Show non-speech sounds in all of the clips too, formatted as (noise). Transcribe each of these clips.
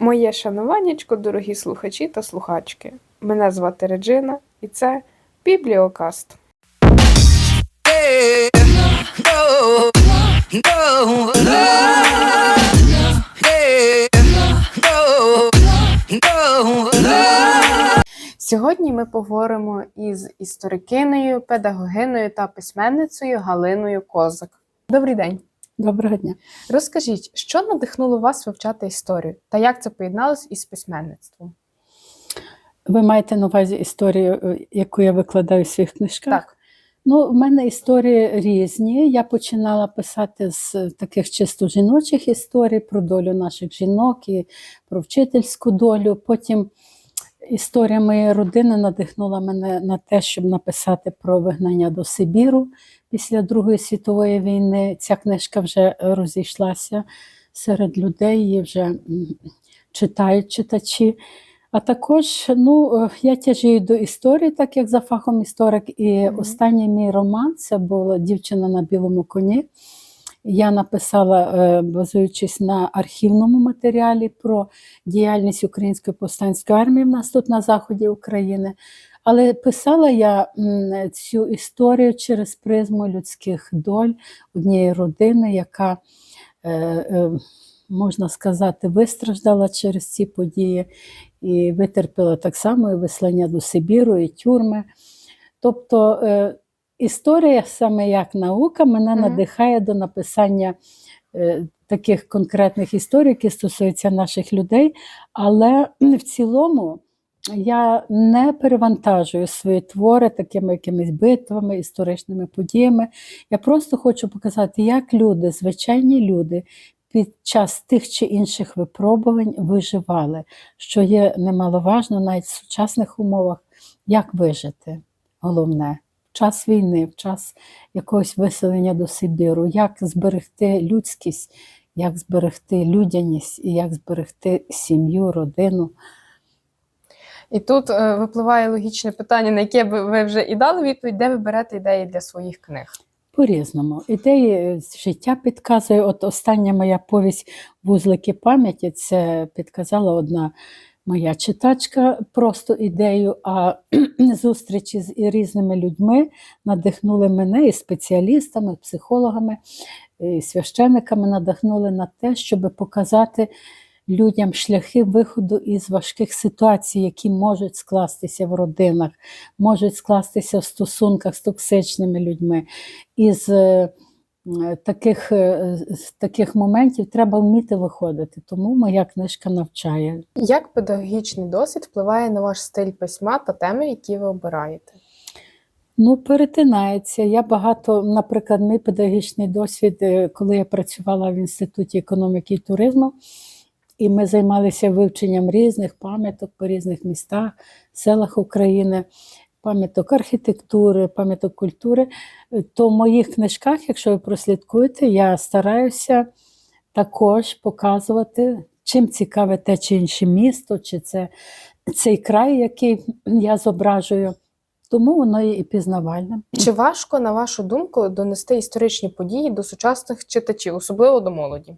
Моє шануваннячко, дорогі слухачі та слухачки. Мене звати Реджина, і це Бібліокаст. Сьогодні ми поговоримо із історикинею, педагогиною та письменницею Галиною Козак. Добрий день. Доброго дня. Розкажіть, що надихнуло вас вивчати історію та як це поєдналось із письменництвом? Ви маєте на увазі історію, е, яку я викладаю в своїх книжках? Так, Ну, в мене історії різні. Я починала писати з таких чисто жіночих історій про долю наших жінок і про вчительську долю. Потім історія моєї родини надихнула мене на те, щоб написати про вигнання до Сибіру після Другої світової війни. Ця книжка вже розійшлася серед людей, її вже читають читачі. А також ну, е, я тяжію до історії, так як за фахом історик. І Мгм. останній мій роман це була дівчина на білому коні. Я написала, е, базуючись на архівному матеріалі про діяльність Української повстанської армії в нас тут на заході України. Але писала я цю історію через призму людських доль однієї родини, яка, е, е, можна сказати, вистраждала через ці події і витерпіла так само і вислання до Сибіру, і тюрми. Тобто історія, саме як наука, мене Мгм. надихає до написання е, таких конкретних історій, які стосуються наших людей. Але в цілому я не перевантажую свої твори такими якимись битвами, історичними подіями. Я просто хочу показати, як люди, звичайні люди, під час тих чи інших випробувань виживали, що є немаловажно навіть в сучасних умовах, як вижити. Головне, час війни, в час якогось виселення до Сибіру, як зберегти людськість, як зберегти людяність і як зберегти сім'ю, родину. і тут е, випливає логічне питання, на яке ви ви вже і дали відповідь, де ви берете ідеї для своїх книг. По-різному. Ідеї життя підказує. От остання моя повість Вузлики пам'яті це підказала одна моя читачка просто ідею, а (clears throat) зустрічі з різними людьми надихнули мене і спеціалістами, і психологами, і священниками надихнули на те, щоб показати людям шляхи виходу із важких ситуацій, які можуть скластися в родинах, можуть скластися в стосунках з токсичними людьми. Із е, таких, е, з таких моментів треба вміти виходити. Тому моя книжка навчає. Як педагогічний досвід впливає на ваш стиль письма та теми, які ви обираєте? Ну, перетинається. Я багато, наприклад, мій педагогічний досвід, е, коли я працювала в Інституті економіки і туризму, і ми займалися вивченням різних пам'яток по різних містах, селах України, пам'яток архітектури, пам'яток культури. Е, То в моїх книжках, якщо ви прослідкуєте, я стараюся також показувати, чим цікаве те чи інше місто, чи це цей край, який я зображую. Тому воно є і пізнавальним. Чи важко, на вашу думку, донести історичні події до сучасних читачів, особливо до молоді?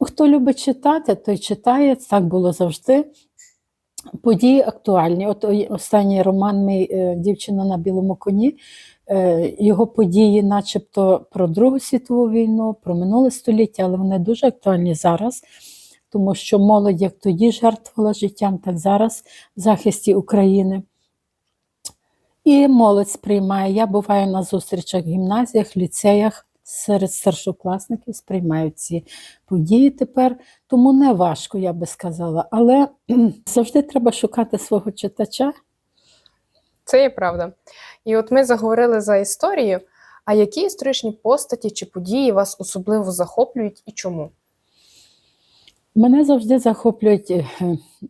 Хто любить читати, той читає. Так було завжди. Події актуальні. От останній роман мій е, Дівчина на білому коні. е, Його події, начебто, про Другу світову війну, про минуле століття, але вони дуже актуальні зараз, тому що молодь як тоді жертвувала життям, так зараз в захисті України. І молодь сприймає. Я буваю на зустрічах в гімназіях, ліцеях серед старшокласників, сприймають ці події тепер. Тому не важко, я би сказала. Але (clears throat) завжди треба шукати свого читача. Це є правда. І от ми заговорили за історію. А які історичні постаті чи події вас особливо захоплюють і чому? Мене завжди захоплюють е,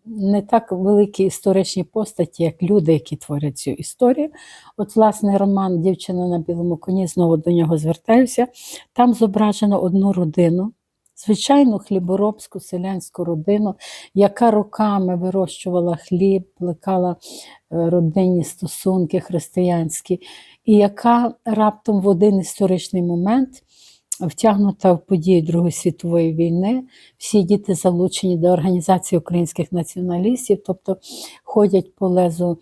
не так великі історичні постаті, як люди, які творять цю історію. От, власне, роман Дівчина на білому коні знову до нього звертаюся. Там зображено одну родину, звичайну хліборобську селянську родину, яка роками вирощувала хліб, плекала е, родинні стосунки християнські, і яка раптом в один історичний момент втягнута в події Другої світової війни. Всі діти залучені до організації українських націоналістів, тобто ходять по лезу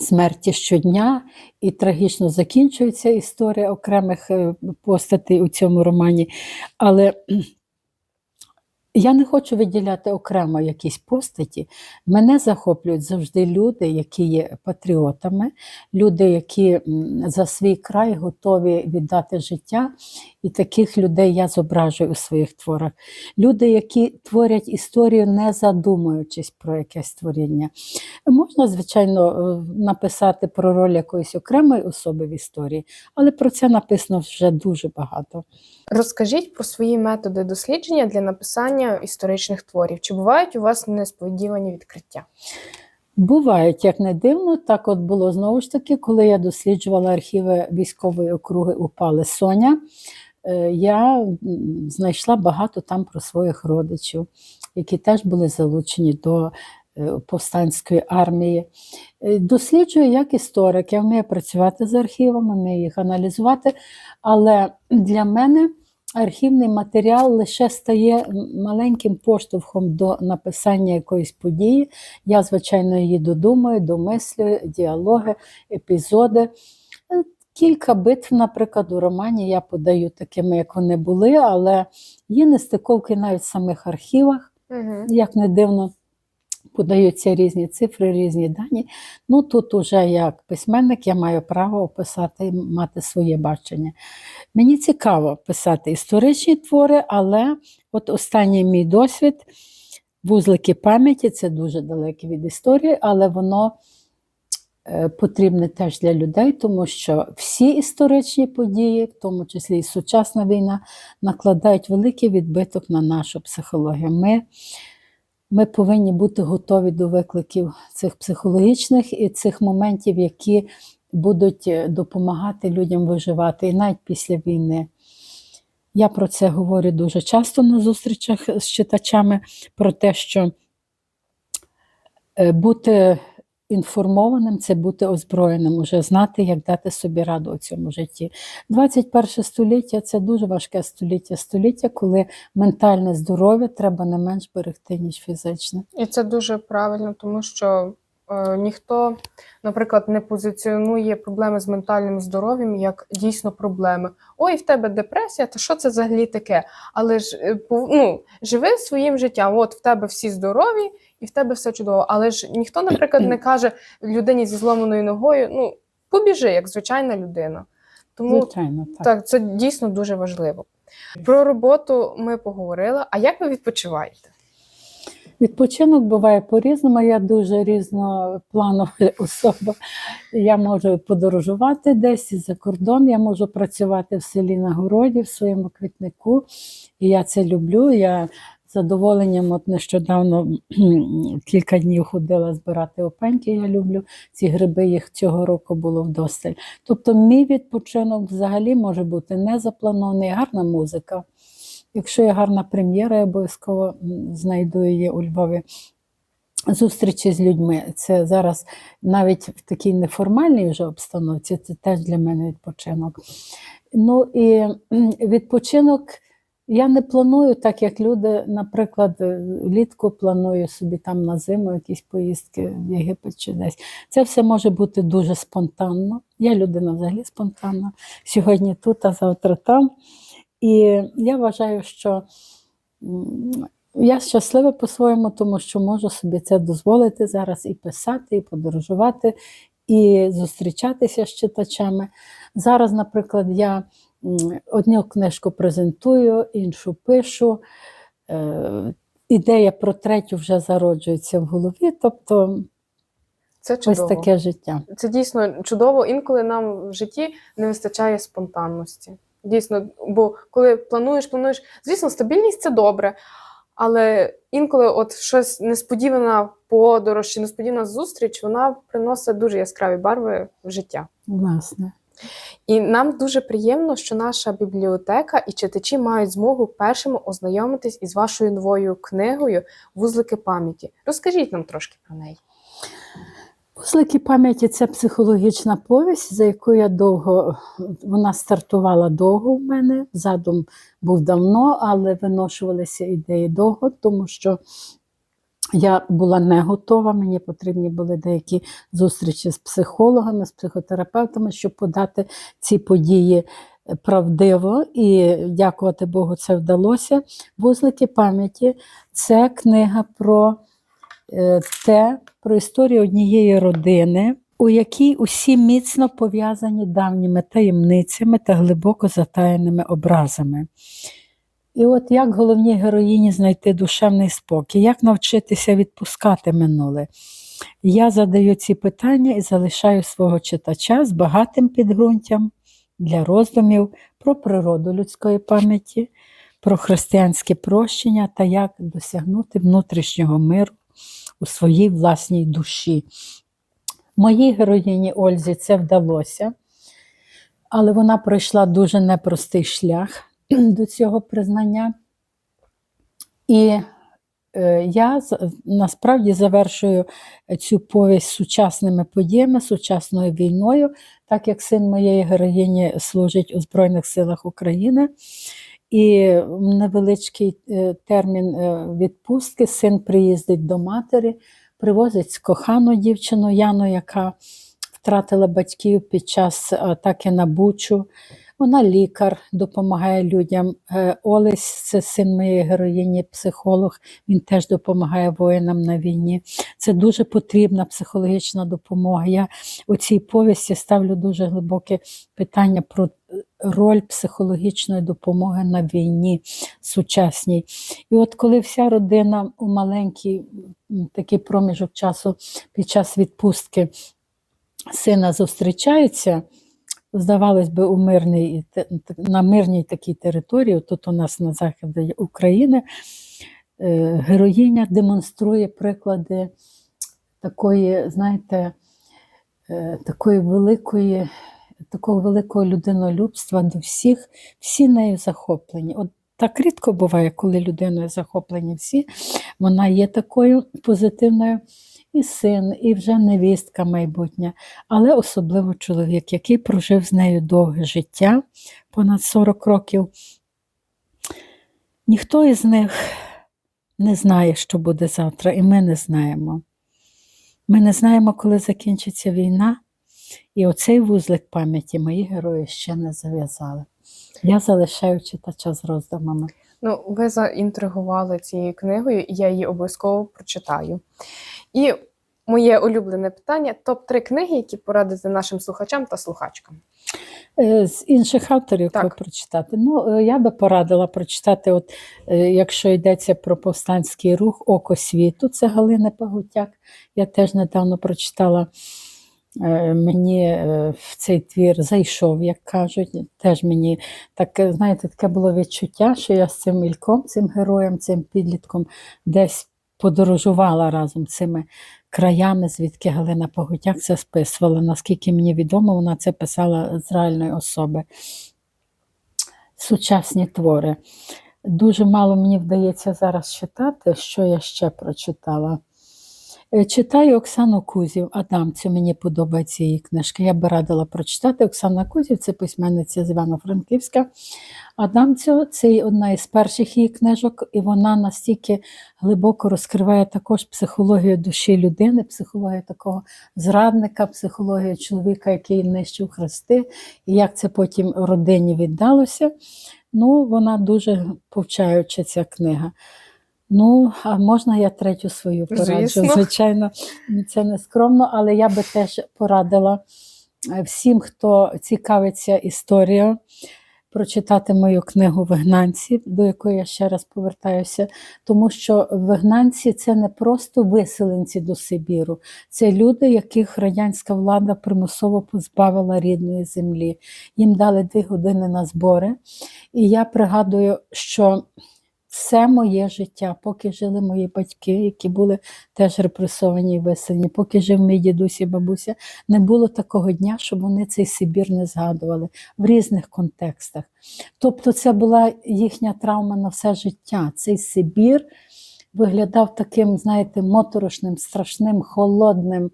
смерті щодня, і трагічно закінчується історія окремих е, постатей у цьому романі. Але я не хочу виділяти окремо якісь постаті. Мене захоплюють завжди люди, які є патріотами, люди, які за свій край готові віддати життя. І таких людей я зображую у своїх творах. Люди, які творять історію, не задумуючись про якесь творіння. Можна, звичайно, е, написати про роль якоїсь окремої особи в історії, але про це написано вже дуже багато. Розкажіть про свої методи дослідження для написання історичних творів. Чи бувають у вас несподівані відкриття? Бувають, як не дивно, так от було знову ж таки, коли я досліджувала архіви військової округи УПА Соня. Я знайшла багато там про своїх родичів, які теж були залучені до е, повстанської армії. Е, Досліджую як історик, я вмію працювати з архівами, вмію їх аналізувати, але для мене архівний матеріал лише стає маленьким поштовхом до написання якоїсь події. Я, звичайно, її додумаю, домислюю, діалоги, епізоди. Е, Кілька битв, наприклад, у романі я подаю такими, як вони були, але є нестиковки навіть в самих архівах, Угу. як не дивно, подаються різні цифри, різні дані. Ну тут уже як письменник я маю право описати, мати своє бачення. Мені цікаво писати історичні твори, але от останній мій досвід, вузлики пам'яті, це дуже далеке від історії, але воно е, потрібне теж для людей, тому що всі історичні події, в тому числі і сучасна війна, накладають великий відбиток на нашу психологію. Ми, ми повинні бути готові до викликів цих психологічних і цих моментів, які будуть е, допомагати людям виживати і навіть після війни. Я про це говорю дуже часто на зустрічах з читачами, про те, що е, бути інформованим це бути озброєним, уже знати, як дати собі раду у цьому житті. 21 століття це дуже важке століття. Століття, коли ментальне здоров'я треба не менш берегти, ніж фізичне. І це дуже правильно, тому що ніхто, наприклад, не позиціонує проблеми з ментальним здоров'ям як дійсно проблеми. Ой, в тебе депресія, то що це взагалі таке? Але ж е, ну, живи своїм життям. От в тебе всі здорові і в тебе все чудово. Але ж ніхто, наприклад, не каже людині зі зломаною ногою: ну, побіжи, як звичайна людина. Тому Звичайно, так. так, це дійсно дуже важливо. Про роботу ми поговорили. А як ви відпочиваєте? Відпочинок буває по-різному. Я дуже різнопланова (laughs) особа. Я можу подорожувати десь за кордон, я можу працювати в селі на городі, в своєму квітнику. І я це люблю. Я з задоволенням от нещодавно (clears throat) кілька днів ходила збирати опеньки. Я люблю ці гриби, їх цього року було вдосталь. Тобто, мій відпочинок взагалі може бути не запланований, гарна музика. Якщо є гарна прем'єра, я обов'язково знайду її у Львові. Зустрічі з людьми. Це зараз навіть в такій неформальній вже обстановці, це теж для мене відпочинок. Ну і відпочинок я не планую, так як люди, наприклад, е, влітку планую собі там на зиму якісь поїздки в Єгипет чи десь. Це все може бути дуже спонтанно. Я людина взагалі спонтанна. Сьогодні тут, а завтра там. І я вважаю, що я щаслива по-своєму, тому що можу собі це дозволити зараз і писати, і подорожувати, і зустрічатися з читачами. Зараз, наприклад, я одну книжку презентую, іншу пишу. Е, Ідея про третю вже зароджується в голові, тобто Це ось таке життя. Це дійсно чудово. Інколи нам в житті не вистачає спонтанності. Дійсно, бо коли плануєш, плануєш, звісно, стабільність це добре, але інколи от щось несподівана подорож чи несподівана зустріч, вона приносить дуже яскраві барви в життя. Власне. І нам дуже приємно, що наша бібліотека і читачі мають змогу першими ознайомитись із вашою новою книгою Вузлики пам'яті. Розкажіть нам трошки про неї. Вузлики пам'яті це психологічна повість, за яку я довго вона стартувала довго в мене. Задум був давно, але виношувалися ідеї довго, тому що я була не готова. Мені потрібні були деякі зустрічі з психологами, з психотерапевтами, щоб подати ці події правдиво. І дякувати Богу, це вдалося. Вузлики пам'яті це книга про те, про історію однієї родини, у якій усі міцно пов'язані давніми таємницями та глибоко затаєними образами. І от як головній героїні знайти душевний спокій, як навчитися відпускати минуле. Я задаю ці питання і залишаю свого читача з багатим підґрунтям для роздумів про природу людської пам'яті, про християнське прощення та як досягнути внутрішнього миру у своїй власній душі. Моїй героїні Ользі це вдалося, але вона пройшла дуже непростий шлях (clears throat) до цього признання. І е, я насправді завершую цю повість сучасними подіями, сучасною війною, так як син моєї героїні служить у Збройних силах України. І невеличкий е, термін е, відпустки син приїздить до матері, привозить кохану дівчину Яну, яка втратила батьків під час атаки на Бучу. Вона лікар, допомагає людям. Е, Олесь, це син моєї героїні, психолог. Він теж допомагає воїнам на війні. Це дуже потрібна психологічна допомога. Я у цій повісті ставлю дуже глибоке питання про роль психологічної допомоги на війні сучасній. І от коли вся родина у маленький такий проміжок часу під час відпустки сина зустрічається, здавалось би, у мирній, на мирній такій території, тут у нас на заході України, е, героїня демонструє приклади такої, знаєте, е, такої великої, такого великого людинолюбства до всіх, всі нею захоплені. От так рідко буває, коли людиною захоплені всі, вона є такою позитивною. І син, і вже невістка майбутня, але особливо чоловік, який прожив з нею довге життя, понад 40 років. Ніхто із них не знає, що буде завтра, і ми не знаємо. Ми не знаємо, коли закінчиться війна, і оцей вузлик пам'яті мої герої ще не зав'язали. Я залишаю читача з роздумами. Ну, ви заінтригували цією книгою, і я її обов'язково прочитаю. І моє улюблене питання: топ-3 книги, які порадити нашим слухачам та слухачкам. Е, З інших авторів Так. прочитати. Ну, е, я би порадила прочитати, от, е, якщо йдеться про повстанський рух Око світу, це Галина Пагутяк. Я теж недавно прочитала. Е, Мені е, в цей твір зайшов, як кажуть. Теж мені таке, знаєте, таке було відчуття, що я з цим Ільком, цим героєм, цим підлітком десь подорожувала разом цими краями, звідки Галина Погутяк це списувала. Наскільки мені відомо, вона це писала з реальної особи. Сучасні твори. Дуже мало мені вдається зараз читати, що я ще прочитала. Е, Читаю Оксану Кузів, Адамцю, мені подобається її книжка. Я би радила прочитати. Оксана Кузів це письменниця з Івано-Франківська. Адамцю це одна із перших її книжок, і вона настільки глибоко розкриває також психологію душі людини, психологію такого зрадника, психологію чоловіка, який нищив хрести, і як це потім родині віддалося. Ну, вона дуже повчаюча ця книга. Ну, а можна я третю свою пораджу? Звісно. Звичайно, це не скромно, але я би теж порадила е, всім, хто цікавиться історією, прочитати мою книгу Вигнанці, до якої я ще раз повертаюся, тому що вигнанці це не просто виселенці до Сибіру, це люди, яких радянська влада примусово позбавила рідної землі. Їм дали дві години на збори. І я пригадую, що все моє життя, поки жили мої батьки, які були теж репресовані і виселені, поки жив мій дідусь і бабуся, не було такого дня, щоб вони цей Сибір не згадували в різних контекстах. Тобто це була їхня травма на все життя. Цей Сибір виглядав таким, знаєте, моторошним, страшним, холодним,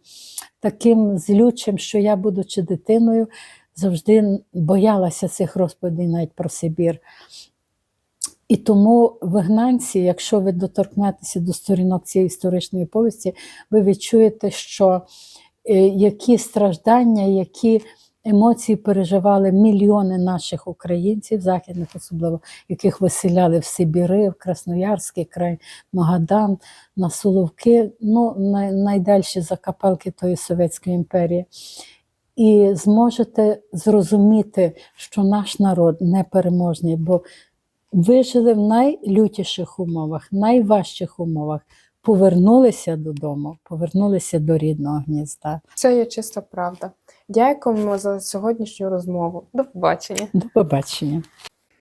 таким злючим, що я, будучи дитиною, завжди боялася цих розповідей навіть про Сибір. І тому вигнанці, якщо ви доторкнетеся до сторінок цієї історичної повісті, ви відчуєте, що е, які страждання, які емоції переживали мільйони наших українців, західних особливо, яких виселяли в Сибіри, в Красноярський край, Магадан, на Соловки, ну най, найдальші закапелки тої Совєтської імперії. І зможете зрозуміти, що наш народ непереможний, бо вижили в найлютіших умовах, найважчих умовах, повернулися додому, повернулися до рідного гнізда. Це є чиста правда. Дякуємо за сьогоднішню розмову. До побачення. До побачення.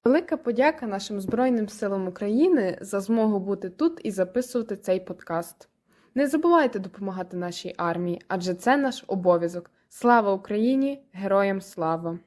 Велика подяка нашим Збройним силам України за змогу бути тут і записувати цей подкаст. Не забувайте допомагати нашій армії, адже це наш обов'язок. Слава Україні! Героям слава!